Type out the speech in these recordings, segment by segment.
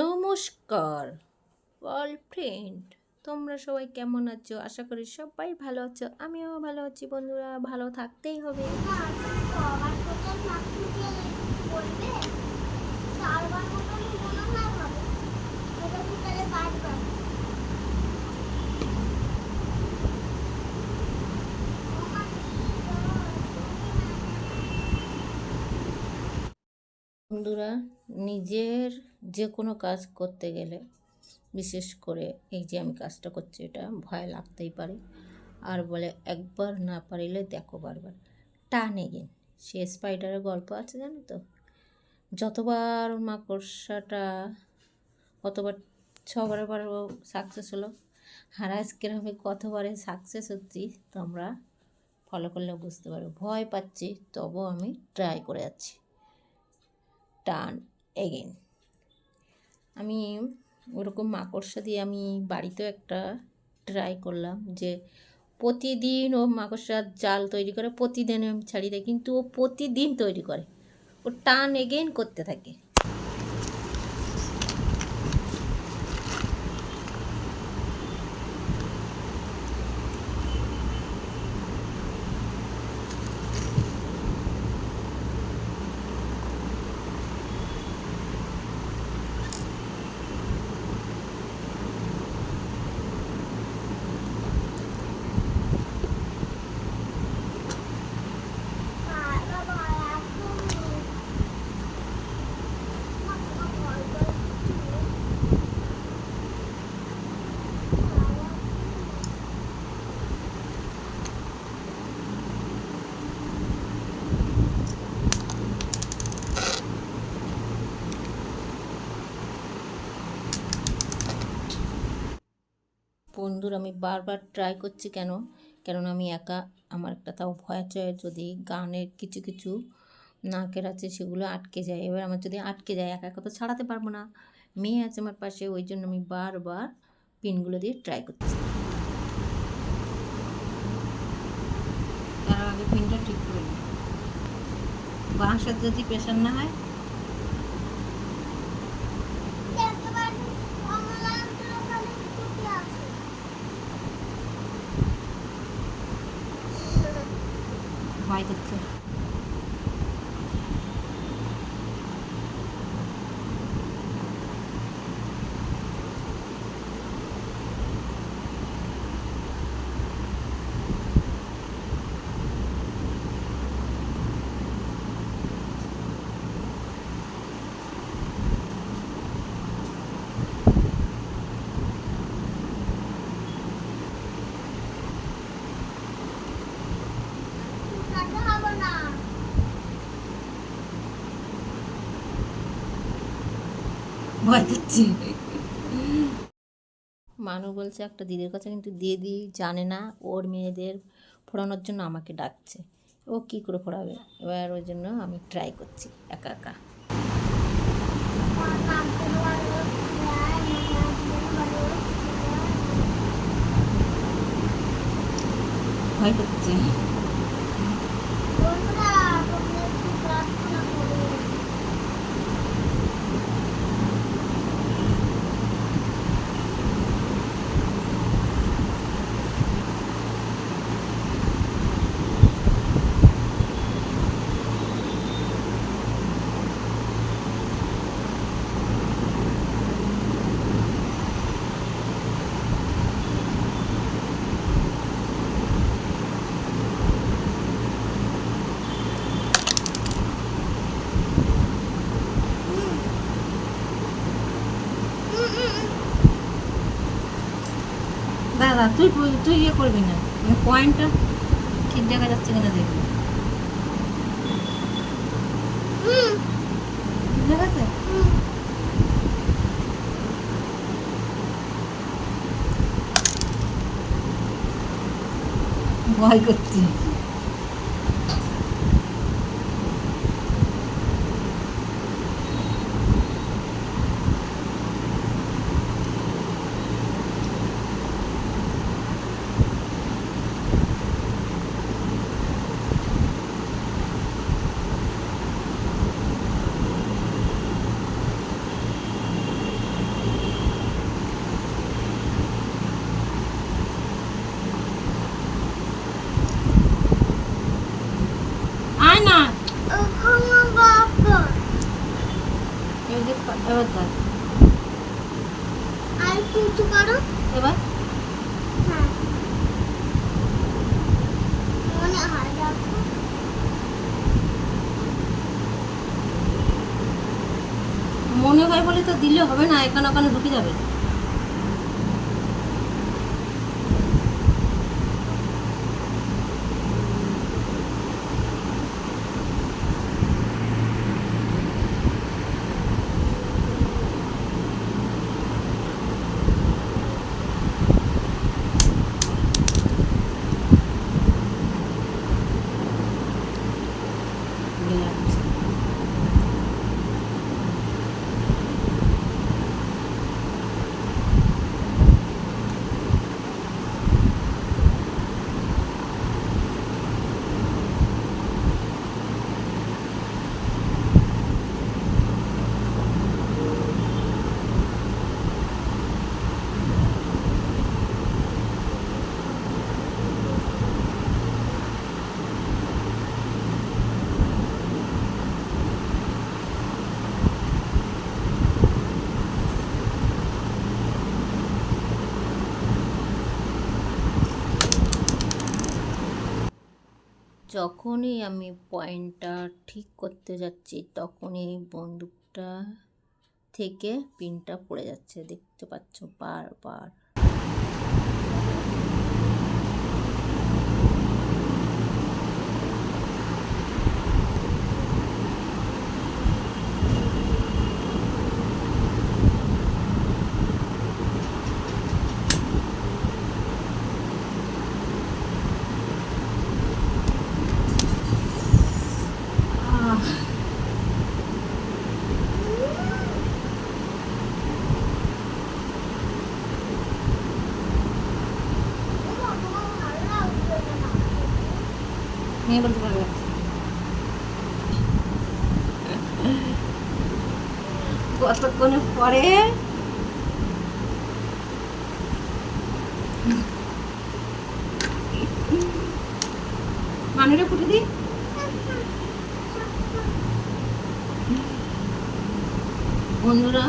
নমস্কার। All friend তোমরা সবাই কেমন আছো? আশা করি সবাই ভালো আছো। আমিও ভালো আছি বন্ধুরা, ভালো থাকতেই হবে। বন্ধুরা, নিজের যে কোনো কাজ করতে গেলে, বিশেষ করে এই যে আমি কাজটা করছি, এটা ভয় লাগতেই পারে। আর বলে একবার না পারিলে দেখো বারবার। টান এগেন সে স্পাইডারের গল্প আছে জানো তো? যতবার মাকড়সাটা, কতবার ছবারের বার সাকসেস হলো, আর আজকের আমি কতবারে সাকসেস হচ্ছি তোমরা ফলো করলে বুঝতে পারবে। ভয় পাচ্ছি তবু আমি ট্রাই করে যাচ্ছি। টান এগেন আমি ওরকম মাকড়সা দিয়ে আমি বাড়িতেও একটা ট্রাই করলাম যে প্রতিদিন ও মাকড়সার জাল তৈরি করে প্রতিদিন আমি ছাড়ি দেয় কিন্তু ও প্রতিদিন তৈরি করে। ও টান এগেন করতে থাকে। বন্ধুর আমি বারবার ট্রাই করছি কেন? কেননা আমি একা, আমার একটা তাও ভয় আছে যদি গানের কিছু কিছু নাকের আছে সেগুলো আটকে যায়। এবার আমার যদি আটকে যায়, একা একা তো ছাড়াতে পারব না। মেয়ে আছে আমার পাশে, ওই জন্য আমি বারবার পিনগুলো দিয়ে ট্রাই করছি। তার আগে পিনটা ঠিক করে নিই বাঁশের যদি প্রেশার না হয় ভয় করছে ভয় করছি মানু বলছে একটা দিদির কাছে কিন্তু দিদি জানে না, ওর মেয়েদের ফোড়ানোর জন্য আমাকে ডাকছে। ও কি করে ফোড়াবে? এবার ওই জন্য আমি ট্রাই করছি, একা একা। ভয় করছি। দাদা তুই তুই ইয়ে করবি না। পয়েন্টটা ঠিক দেখা যাচ্ছে কিনা দেখবি। ঠিক আছে? ভয় করছি দিলে হবে না এখানে ওখানে ঢুকে যাবে। যখনই আমি পয়েন্টটা ঠিক করতে যাচ্ছি, তখনই বন্দুকটা থেকে পিনটা পড়ে যাচ্ছে। দেখতে পাচ্ছ বারবার। কতক্ষণে পরে? বন্ধুরা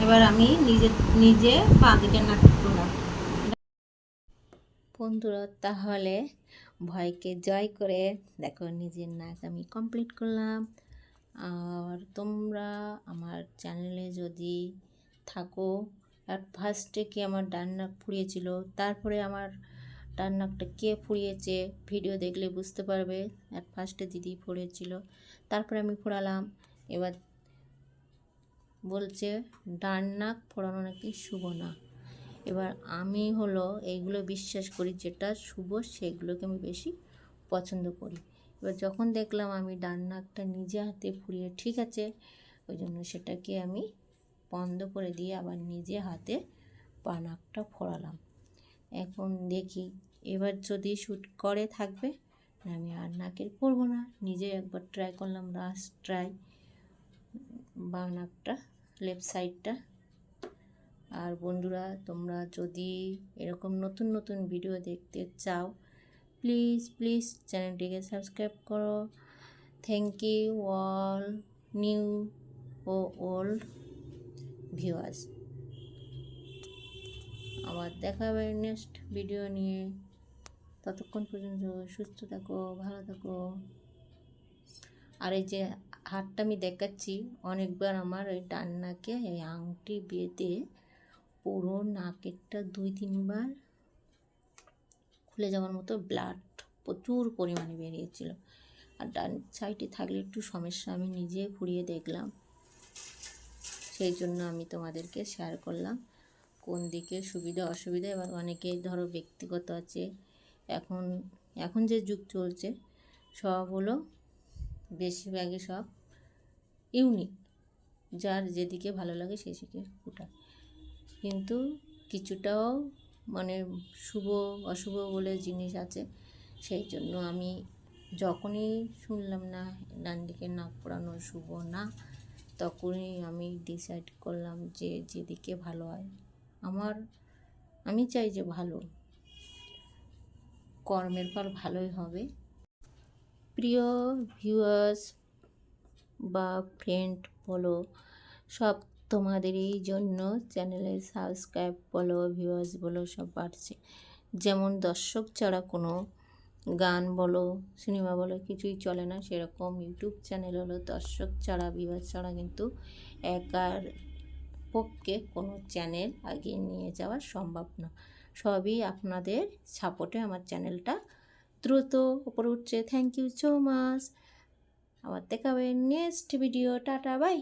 এবার আমি নিজে নিজে পা দিকে তুললাম বন্ধুরা তাহলে ভয়কে জয় করে দেখো নিজের নাচ আমি কমপ্লিট করলাম। আর তোমরা আমার চ্যানেলে যদি থাকো, আর ফার্স্টে কি আমার ডান নাক তারপরে আমার ডান নাকটা কে ফুরিয়েছে ভিডিও দেখলে বুঝতে পারবে। আর ফার্স্টে দিদি ফুরিয়েছিল, তারপরে আমি ফোড়ালাম এবার বলছে, ডান নাক ফোড়ানো নাকি শুভ না এবার আমি হলো এইগুলো বিশ্বাস করি, যেটা শুভ সেগুলোকে আমি বেশি পছন্দ করি। এবার যখন দেখলাম আমি ডান নাকটা নিজে হাতে ফুরিয়ে ঠিক আছে, ওই জন্য সেটাকে আমি বন্ধ করে দিয়ে আবার নিজে হাতে পা নাকটা ফোড়ালাম। এখন দেখি, এবার যদি শ্যুট করে থাকবে, আমি আর নাকের করব না। নিজে একবার ট্রাই করলাম লাস্ট ট্রাই বা নাকটা লেফট সাইডটা আর বন্ধুরা, তোমরা যদি এরকম নতুন নতুন ভিডিও দেখতে চাও প্লিজ প্লিজ চ্যানেলটিকে সাবস্ক্রাইব করো। থ্যাংক ইউ অল নিউ ও ওল্ড ভিউয়ার্স আবার দেখা হবে নেক্সট ভিডিও নিয়ে। ততক্ষণ পর্যন্ত সুস্থ থাকো, ভালো থাকো। আর এই যে হাতটা আমি দেখাচ্ছি, অনেকবার আমার ওই ডান নাকে, এই আংটি বেঁধে পুরো নাকেরটা দুই তিনবার খুলে যাওয়ার মতো ব্লাড প্রচুর পরিমাণে বেরিয়েছিল। আর ডান সাইডে থাকলে একটু সমস্যা, আমি নিজে ঘুরিয়ে দেখলাম। সেই জন্য আমি তোমাদেরকে শেয়ার করলাম। কোন দিকে সুবিধা, অসুবিধা? এবার অনেকে ধরো ব্যক্তিগত আছে। এখন এখন যে যুগ চলছে, সব হলো বেশিরভাগই সব ইউনিক যার যেদিকে ভালো লাগে সেই দিকে ফুটায় কিন্তু কিছুটাও মানে শুভ, অশুভ বলে জিনিস আছে। সেই জন্য আমি যখনই শুনলাম না, ডান দিকে নাক পোড়ানো শুভ না, তখনই আমি ডিসাইড করলাম যে যেদিকে ভালো হয়। আমার, আমি চাই যে ভালো। কর্মের ফল ভালোই হবে। প্রিয় ভিউয়ার্স বা ফ্রেন্ড বলো, সব তোমাদেরই জন্য চ্যানেলে সাবস্ক্রাইব বলো ভিউয়ার্স বলো, সব বাড়ছে। যেমন দর্শক ছাড়া কোনো গান বলো, সিনেমা বলো, কিছুই চলে না। সেরকম ইউটিউব চ্যানেল হলো দর্শক ছাড়া ভিউয়ার্স ছাড়া কিন্তু একার পক্ষে কোনো চ্যানেল এগিয়ে নিয়ে যাওয়া সম্ভব না। সবই আপনাদের সাপোর্টে আমার চ্যানেলটা দ্রুত উপরে উঠছে। থ্যাংক ইউ সো মাচ আবার দেখাবে নেক্সট ভিডিও টাটা বাই